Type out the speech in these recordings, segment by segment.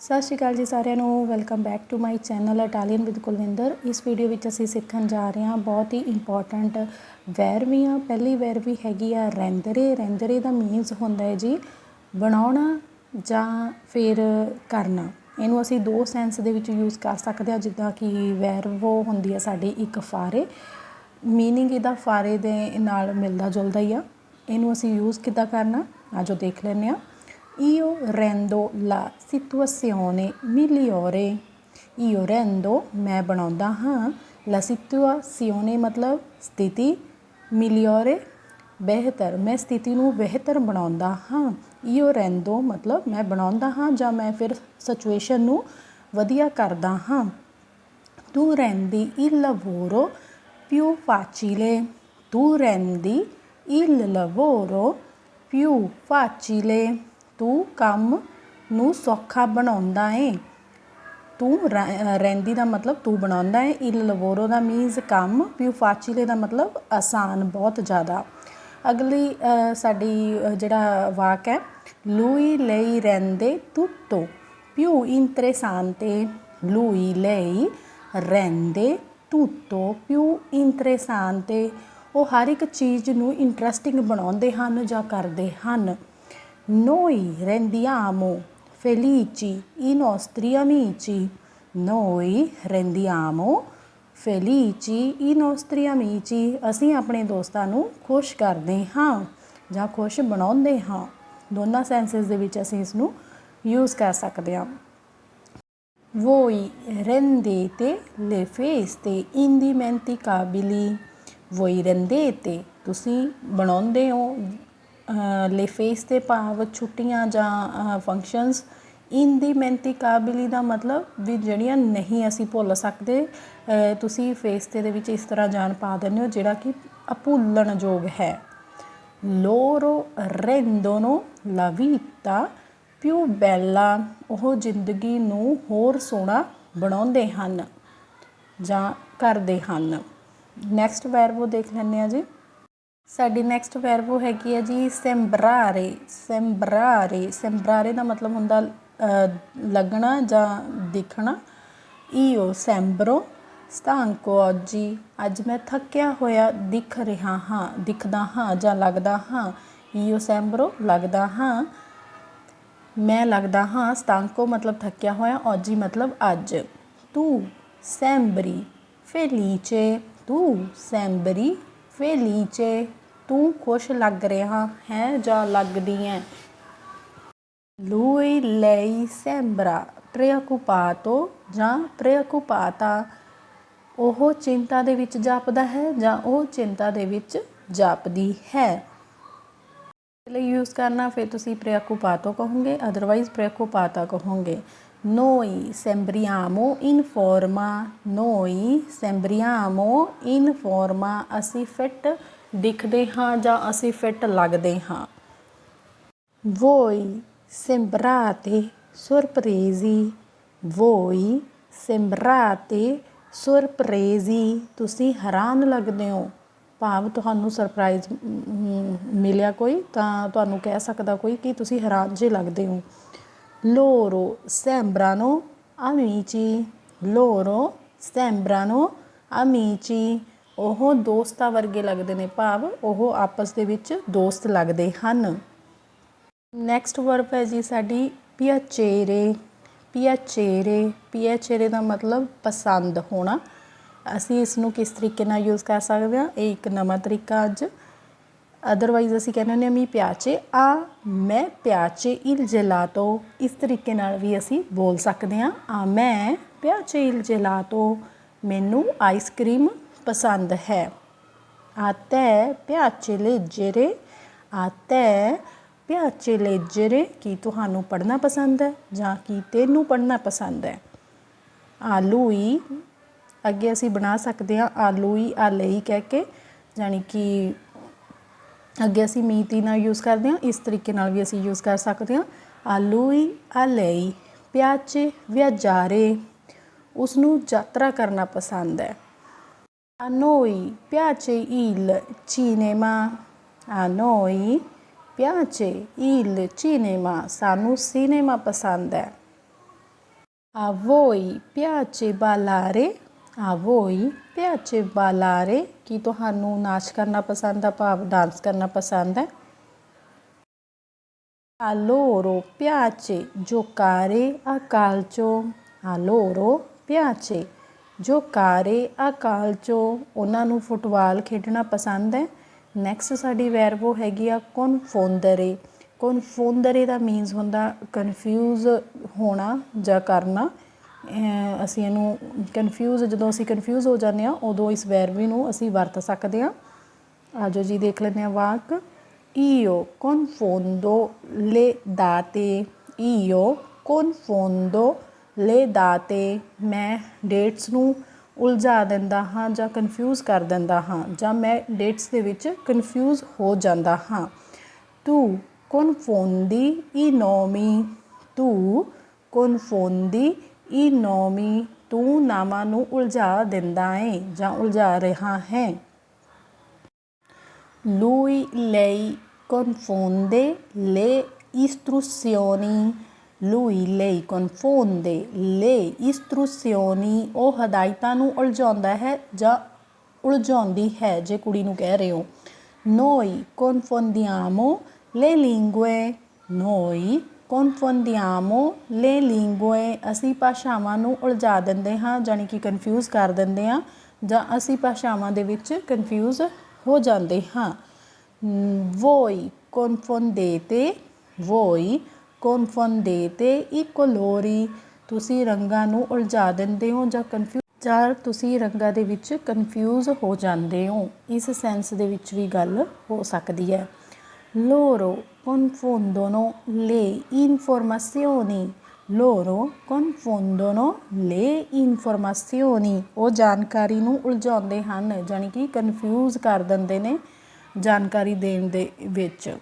ਸਤਿ ਸ਼੍ਰੀ ਅਕਾਲ ਜੀ ਸਾਰਿਆਂ ਨੂੰ। Welcome back to my channel Italian with Kulwinder ਇਸ ਵੀਡੀਓ ਵਿੱਚ ਅਸੀਂ ਸਿੱਖਣ ਜਾ ਰਹੇ ਹਾਂ ਬਹੁਤ ਹੀ ਇੰਪੋਰਟੈਂਟ ਵੈਰਵੀਆਂ ਪਹਿਲੀ ਵੈਰਵੀ ਹੈਗੀ ਆ ਰੈਂਦਰੇ। ਰੈਂਦਰੇ ਦਾ ਮੀਨਸ ਹੁੰਦਾ ਹੈ ਜੀ ਬਣਾਉਣਾ ਜਾਂ ਫਿਰ ਕਰਨਾ। ਇਹਨੂੰ ਅਸੀਂ ਦੋ ਸੈਂਸ ਦੇ ਵਿੱਚ ਯੂਜ਼ ਕਰ ਸਕਦੇ ਹਾਂ, ਜਿੱਦਾਂ ਕਿ ਵੈਰਵੋ ਹੁੰਦੀ ਹੈ ਸਾਡੀ ਇੱਕ ਫਾਰੇ। ਮੀਨਿੰਗ ਇਹਦਾ ਫਾਰੇ ਦੇ ਨਾਲ ਮਿਲਦਾ ਜੁਲਦਾ ਹੀ ਆ। ਇਹਨੂੰ ਅਸੀਂ ਯੂਜ਼ ਕਿੱਦਾਂ ਕਰਨਾ? ਆਜੋ ਦੇਖ ਲੈਂਦੇ ਹਾਂ। Io rendo la situazione migliore. Io rendo ਮੈਂ ਬਣਾਉਂਦਾ ਹਾਂ la situazione ਮਤਲਬ ਸਥਿਤੀ migliore ਬਿਹਤਰ ਮੈਂ ਸਥਿਤੀ ਨੂੰ ਬਿਹਤਰ ਬਣਾਉਂਦਾ ਹਾਂ io rendo ਮਤਲਬ ਮੈਂ ਬਣਾਉਂਦਾ ਹਾਂ ਜਾਂ ਮੈਂ ਫਿਰ ਸਿਚੁਏਸ਼ਨ ਨੂੰ ਵਧੀਆ ਕਰਦਾ ਹਾਂ tu rendi il lavoro più facile tu rendi il lavoro più facile ਤੂੰ ਕੰਮ ਨੂੰ ਸੌਖਾ ਬਣਾਉਂਦਾ ਏ। ਤੂੰ ਰਹਿ- ਰਹਿੰਦੀ ਦਾ ਮਤਲਬ ਤੂੰ ਬਣਾਉਂਦਾ ਏ। ਇਲ ਲਵੋਰੋ ਦਾ ਮੀਨਸ ਕੰਮ, ਪਿਉ ਫਾਚੀਲੇ ਦਾ ਮਤਲਬ ਆਸਾਨ ਬਹੁਤ ਜ਼ਿਆਦਾ। ਅਗਲੀ ਸਾਡੀ ਜਿਹੜਾ ਵਾਕ ਹੈ, ਲੂਈ ਲਈ ਰਹਿੰਦੇ tutto più interessante lui lei rende tutto più interessante ਉਹ ਹਰ ਇੱਕ ਚੀਜ਼ ਨੂੰ ਇੰਟਰਸਟਿੰਗ ਬਣਾਉਂਦੇ ਹਨ ਜਾਂ ਕਰਦੇ ਹਨ। Noi rendiamo felici i nostri amici. Noi rendiamo ਫੈਲੀਚੀ ਈ ਨੋਸਟਰੀ ਅਮੀਚੀ ਅਸੀਂ ਆਪਣੇ ਦੋਸਤਾਂ ਨੂੰ ਖੁਸ਼ ਕਰਦੇ ਹਾਂ ਜਾਂ ਖੁਸ਼ ਬਣਾਉਂਦੇ ਹਾਂ ਦੋਨਾਂ ਸੈਂਸਸ ਦੇ ਵਿੱਚ ਅਸੀਂ ਇਸ ਨੂੰ ਯੂਜ਼ ਕਰ ਸਕਦੇ ਹਾਂ ਵੋਈ ਰੰਦੇ ਤੇ ਲੇ ਫੇਸ ਤੇ ਇੰਦੀ ਮਹਿੰਤੀ ਕਾਬਿਲੀ ਵੋਈ ਰੰਦੇ ਤੇ ਤੁਸੀਂ ਬਣਾਉਂਦੇ ਹੋ ਲੇਫੇਸ ਦੇ ਭਾਵ ਛੁੱਟੀਆਂ ਜਾਂ ਫੰਕਸ਼ਨਸ ਕਾਬਲੀ ਦਾ ਮਤਲਬ ਵੀ ਜਿਹੜੀਆਂ ਨਹੀਂ ਅਸੀਂ ਭੁੱਲ ਸਕਦੇ ਤੁਸੀਂ ਫੇਸ ਤੇ ਦੇ ਵਿੱਚ ਇਸ ਤਰ੍ਹਾਂ ਜਾਣ ਪਾ ਦਿੰਦੇ ਹੋ ਜਿਹੜਾ ਕਿ ਅਭੁੱਲਣਯੋਗ ਹੈ। Loro rendono la vita più bella, ਉਹ ਜ਼ਿੰਦਗੀ ਨੂੰ ਹੋਰ ਸੋਹਣਾ ਬਣਾਉਂਦੇ ਹਨ ਜਾਂ ਕਰਦੇ ਹਨ। ਨੈਕਸਟ ਵੈਰਬੋ ਦੇਖ ਲੈਂਦੇ ਆ ਜੀ। ਸਾਡੀ ਨੈਕਸਟ ਵੈਰਬੋ ਹੈਗੀ ਹੈ ਜੀ ਸੈਂਬਰਾਰੇ ਸੈਂਬਰਾਰੇ ਸੈਂਬਰਾਰੇ ਦਾ ਮਤਲਬ ਹੁੰਦਾ ਲੱਗਣਾ ਜਾਂ ਦਿਖਣਾ। ਈਓ ਸੈਂਬਰੋ ਸਟਾਂਕੋ oggi, ਅੱਜ ਮੈਂ ਥੱਕਿਆ ਹੋਇਆ, ਦਿਖ ਰਿਹਾ ਹਾਂ, ਦਿਖਦਾ ਹਾਂ ਜਾਂ ਲੱਗਦਾ ਹਾਂ। ਈਓ ਸੈਂਬਰੋ ਲੱਗਦਾ ਹਾਂ। ਮੈਂ ਲੱਗਦਾ ਹਾਂ ਸਟਾਂਕੋ ਮਤਲਬ ਥੱਕਿਆ ਹੋਇਆ ਔਜੀ ਮਤਲਬ ਅੱਜ। ਤੂੰ ਸੈਂਬਰੀ ਫੇਲੀਚੇ ਤੂੰ ਸੈਂਬਰੀ ਫੇਲੀਚੇ ਤੂੰ ਖੁਸ਼ ਲੱਗ ਰਿਹਾ ਹੈ ਜਾਂ ਲੱਗਦੀ ਹੈ Lui, lei sembra preoccupato ਜਾਂ preoccupata ਉਹ ਚਿੰਤਾ ਦੇ ਵਿੱਚ ਜਾਪਦਾ ਹੈ ਜਾਂ ਉਹ ਚਿੰਤਾ ਦੇ ਵਿੱਚ ਜਾਪਦੀ ਹੈ ਲਈ ਯੂਜ਼ ਕਰਨਾ ਫਿਰ ਤੁਸੀਂ preoccupato ਕਹੋਗੇ ਅਦਰਵਾਈਜ਼ preoccupata ਕਹੋਗੇ noi sembriamo in forma noi sembriamo in forma ਅਸੀਂ ਫਿੱਟ ਦਿਖਦੇ ਹਾਂ ਜਾਂ ਅਸੀਂ ਫਿੱਟ ਲੱਗਦੇ ਹਾਂ Voi sembrate sorpresi. Voi sembrate sorpresi. ਤੁਸੀਂ ਹੈਰਾਨ ਲੱਗਦੇ ਹੋ ਭਾਵ ਤੁਹਾਨੂੰ ਸਰਪ੍ਰਾਈਜ਼ ਮਿਲਿਆ ਕੋਈ ਤਾਂ ਤੁਹਾਨੂੰ ਕਹਿ ਸਕਦਾ ਕੋਈ ਕਿ ਤੁਸੀਂ ਹੈਰਾਨ ਜੇ ਲੱਗਦੇ ਹੋ loro sembrano amici loro sembrano amici ਉਹ ਦੋਸਤਾਂ ਵਰਗੇ ਲੱਗਦੇ ਨੇ ਭਾਵ, ਉਹ ਆਪਸ ਦੇ ਵਿੱਚ ਦੋਸਤ ਲੱਗਦੇ ਹਨ। ਨੈਕਸਟ ਵਰਬ ਹੈ ਜੀ ਸਾਡੀ ਪਿਆਚੇਰੇ ਪਿਆਚੇਰੇ ਪਿਆਚੇਰੇ ਦਾ ਮਤਲਬ ਪਸੰਦ ਹੋਣਾ। ਅਸੀਂ ਇਸ ਨੂੰ ਕਿਸ ਤਰੀਕੇ ਨਾਲ ਯੂਜ਼ ਕਰ ਸਕਦੇ ਹਾਂ? ਇਹ ਇੱਕ ਨਵਾਂ ਤਰੀਕਾ ਅੱਜ। ਅਦਰਵਾਈਜ਼ ਅਸੀਂ ਕਹਿੰਦੇ ਹੁੰਦੇ ਹਾਂ ਮੀ ਪਿਆਚੇ ਆ, ਮੈਂ ਪਿਆਚੇ ਇਲ ਜੇਲਾਟੋ ਇਸ ਤਰੀਕੇ ਨਾਲ ਵੀ ਅਸੀਂ ਬੋਲ ਸਕਦੇ ਹਾਂ, ਆ ਮੈਂ ਪਿਆਚੇ ਇਲ ਜੇਲਾਟੋ ਮੈਨੂੰ ਆਈਸਕ੍ਰੀਮ ਪਸੰਦ ਹੈ। a ਪਿਆਚੇ piace leggere a te piace leggere ਕੀ ਤੁਹਾਨੂੰ ਪੜ੍ਹਨਾ ਪਸੰਦ ਹੈ ਜਾਂ ਕੀ ਤੈਨੂੰ ਪੜ੍ਹਨਾ ਪਸੰਦ ਹੈ? ਆਲੂਈ, ਅੱਗੇ ਅਸੀਂ ਬਣਾ ਸਕਦੇ ਹਾਂ ਆਲੂਈ lui ਆ ਲਈ ਕਹਿ ਕੇ ਯਾਨੀ ਕਿ ਅੱਗੇ ਅਸੀਂ ਮੀਤੀ ਨਾਲ ਯੂਜ਼ ਕਰਦੇ ਹਾਂ, ਇਸ ਤਰੀਕੇ ਨਾਲ ਵੀ ਅਸੀਂ ਯੂਜ਼ ਕਰ ਸਕਦੇ ਹਾਂ। ਆ lui ਪਿਆਚੇ, ਵਿਆਜਾਰੇ piace ਉਸ ਨੂੰ ਯਾਤਰਾ ਕਰਨਾ ਪਸੰਦ ਹੈ। A noi piace il cinema. A noi piace il cinema. ਸਾਨੂੰ ਸਿਨੇਮਾ ਪਸੰਦ ਹੈ A voi piace ballare? A voi piace ballare? ਕੀ ਤੁਹਾਨੂੰ ਨਾਚ ਕਰਨਾ ਪਸੰਦ ਆ ਭਾਵ ਡਾਂਸ ਕਰਨਾ ਪਸੰਦ ਹੈ A loro piace giocare a calcio. A loro piace ਜੋ giocare a calcio. ਉਹਨਾਂ ਨੂੰ ਫੁੱਟਬਾਲ ਖੇਡਣਾ ਪਸੰਦ ਹੈ। ਨੈਕਸਟ ਸਾਡੀ ਵੈਰਬੋ ਹੈਗੀ ਆ ਕਨਫੋਂਦਰੇ ਕਨਫੋਂਦਰੇ ਦਾ ਮੀਨਸ ਹੁੰਦਾ ਕਨਫਿਊਜ਼ ਹੋਣਾ ਜਾਂ ਕਰਨਾ। ਅਸੀਂ ਇਹਨੂੰ ਕਨਫਿਊਜ਼ ਜਦੋਂ ਅਸੀਂ ਕਨਫਿਊਜ਼ ਹੋ ਜਾਂਦੇ ਆ ਉਦੋਂ ਇਸ ਵੈਰਬੀ ਨੂੰ ਅਸੀਂ ਵਰਤ ਸਕਦੇ ਆ ਆਜੋ ਜੀ, ਦੇਖ ਲੈਂਦੇ ਆ ਵਾਕ। Io confondo le date io Leh ਦਾ ਅਤੇ ਮੈਂ ਡੇਟਸ ਨੂੰ ਉਲਝਾ ਦਿੰਦਾ ਹਾਂ ਜਾਂ ਕਨਫਿਊਜ਼ ਕਰ ਦਿੰਦਾ ਹਾਂ ਜਾਂ ਮੈਂ ਡੇਟਸ ਦੇ ਵਿੱਚ ਕਨਫਿਊਜ਼ ਹੋ ਜਾਂਦਾ ਹਾਂ ਤੂੰ confondi i nomi tu confondi i nomi ਤੂੰ ਨਾਵਾਂ ਨੂੰ ਉਲਝਾ ਦਿੰਦਾ ਹੈ ਜਾਂ ਉਲਝਾ ਰਿਹਾ ਹੈ lui lei confonde le istruzioni Lui, lei confonde le istruzioni. ਉਹ ਹਦਾਇਤਾਂ ਨੂੰ ਉਲਝਾਉਂਦਾ ਹੈ ਜਾਂ ਉਲਝਾਉਂਦੀ ਹੈ ਜੇ ਕੁੜੀ ਨੂੰ ਕਹਿ ਰਹੇ ਹੋ Noi confondiamo le lingue. Noi confondiamo le lingue. ਅਸੀਂ ਭਾਸ਼ਾਵਾਂ ਨੂੰ ਉਲਝਾ ਦਿੰਦੇ ਹਾਂ ਜਾਨੀ ਕਿ ਕਨਫਿਊਜ਼ ਕਰ ਦਿੰਦੇ ਹਾਂ ਜਾਂ ਅਸੀਂ ਭਾਸ਼ਾਵਾਂ ਦੇ ਵਿੱਚ ਕਨਫਿਊਜ਼ ਹੋ ਜਾਂਦੇ ਹਾਂ voi confondete voi confondete i colori ਤੁਸੀਂ ਰੰਗਾਂ ਨੂੰ ਉਲਝਾ ਦਿੰਦੇ ਹੋ ਜਾਂ ਕਨਫਿਊਜ਼ ਜਾਂ ਤੁਸੀਂ ਰੰਗਾਂ ਦੇ ਵਿੱਚ ਕਨਫਿਊਜ਼ ਹੋ ਜਾਂਦੇ ਹੋ। ਇਸ ਸੈਂਸ ਦੇ ਵਿੱਚ ਵੀ ਗੱਲ ਹੋ ਸਕਦੀ ਹੈ। loro confondono le informazioni loro confondono ਲੇ informazioni ਉਹ ਜਾਣਕਾਰੀ ਨੂੰ ਉਲਝਾਉਂਦੇ ਹਨ ਜਾਨੀ ਕਿ ਕਨਫਿਊਜ਼ ਕਰ ਦਿੰਦੇ ਨੇ ਜਾਣਕਾਰੀ ਦੇਣ ਦੇ ਵਿੱਚ।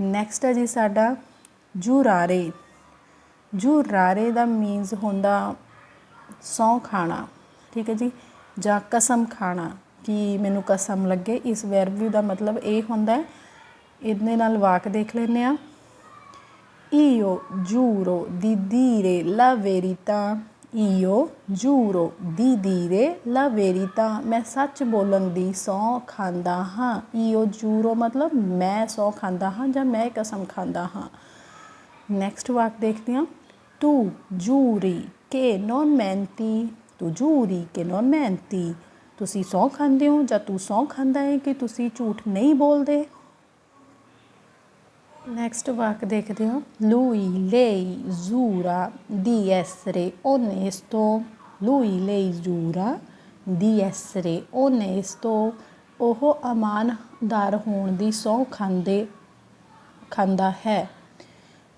ਨੈਕਸਟ ਹੈ ਜੀ ਸਾਡਾ ਜੁਰਾਰੇ। ਜੁਰਾਰੇ ਦਾ ਮੀਨਸ ਹੁੰਦਾ ਸੌਂ ਖਾਣਾ, ਠੀਕ ਹੈ ਜੀ, ਜਾਂ ਕਸਮ ਖਾਣਾ, ਕਿ ਮੈਨੂੰ ਕਸਮ ਲੱਗੇ। ਇਸ ਵੈਰਬ ਦਾ ਮਤਲਬ ਇਹ ਹੁੰਦਾ ਹੈ, ਇਹਦੇ ਨਾਲ ਵਾਕ ਦੇਖ ਲੈਂਦੇ ਆ io giuro di dire la verità io giuro ਦੀ dire la verità ਮੈਂ ਸੱਚ ਬੋਲਣ ਦੀ ਸਹੁੰ ਖਾਂਦਾ ਹਾਂ। io giuro ਮਤਲਬ ਮੈਂ ਸਹੁੰ ਖਾਂਦਾ ਹਾਂ ਜਾਂ ਮੈਂ ਕਸਮ ਖਾਂਦਾ ਹਾਂ। नेक्स्ट वाक्य देखते हैं तू जूरी के नॉन ਮਿਹਨਤੀ ਤੂੰ ਜੂਰੀ ਕੇ ਨੌਨ ਮਿਹਨਤੀ ਤੁਸੀਂ ਸੌ ਖਾਂਦੇ ਹੋ ਜਾਂ ਤੂੰ ਸੌ ਖਾਂਦਾ ਹੈ ਕਿ ਤੁਸੀਂ ਝੂਠ ਨਹੀਂ ਬੋਲਦੇ ਨੈਕਸਟ ਵਾਕ ਦੇਖਦੇ ਹਾਂ ਲੂਈ ਲੇਈ ਜ਼ੂਰਾ ਦੀ ਐਸਰੇ ਓਨੇਸਟੋ ਲੂਈ ਲੇਈ ਜ਼ੂਰਾ ਦੀ ਐਸਰੇ ਓਨੇਸਟੋ ਉਹ ਅਮਾਨਦਾਰ ਹੋਣ ਦੀ ਸੌ ਖਾਂਦੇ ਖਾਂਦਾ ਹੈ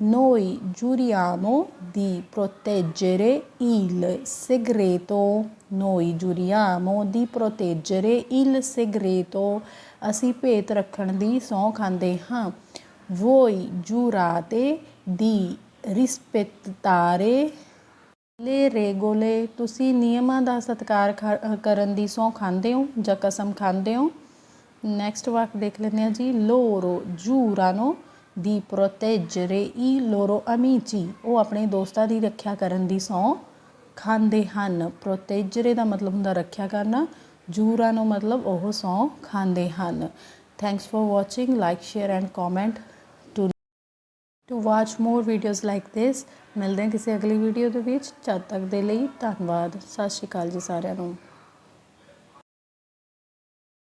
noi giuriamo di proteggere il segreto noi giuriamo di proteggere il segreto ਅਸੀਂ ਭੇਤ ਰੱਖਣ ਦੀ ਸਹੁੰ ਖਾਂਦੇ ਹਾਂ voi giurate di rispettare le regole ਤੁਸੀਂ ਨਿਯਮਾਂ ਦਾ ਸਤਿਕਾਰ ਖ- ਕਰਨ ਦੀ ਸਹੁੰ ਖਾਂਦੇ ਹੋ ਜਾਂ ਕਸਮ ਖਾਂਦੇ ਹੋ ਨੈਕਸਟ ਵਾਕ ਦੇਖ ਲੈਂਦੇ ਹਾਂ ਜੀ loro giurano di proteggere i loro amici ਉਹ ਆਪਣੇ ਦੋਸਤਾਂ ਦੀ ਰੱਖਿਆ ਕਰਨ ਦੀ ਸਹੁੰ ਖਾਂਦੇ ਹਨ। ਪ੍ਰੋਟੇਜਰੇ ਦਾ ਮਤਲਬ ਹੁੰਦਾ ਰੱਖਿਆ ਕਰਨਾ। ਜੂਰਾਨੋ ਮਤਲਬ ਉਹ ਸਹੁੰ ਖਾਂਦੇ ਹਨ। Thanks for watching like share and comment to to watch more videos like this ਮਿਲਦੇ ਹਾਂ ਕਿਸੇ ਅਗਲੀ ਵੀਡੀਓ ਦੇ ਵਿੱਚ। ਜਦ ਤੱਕ ਦੇ ਲਈ ਧੰਨਵਾਦ। ਸਤਿ ਸ਼੍ਰੀ ਅਕਾਲ ਜੀ ਸਾਰਿਆਂ ਨੂੰ।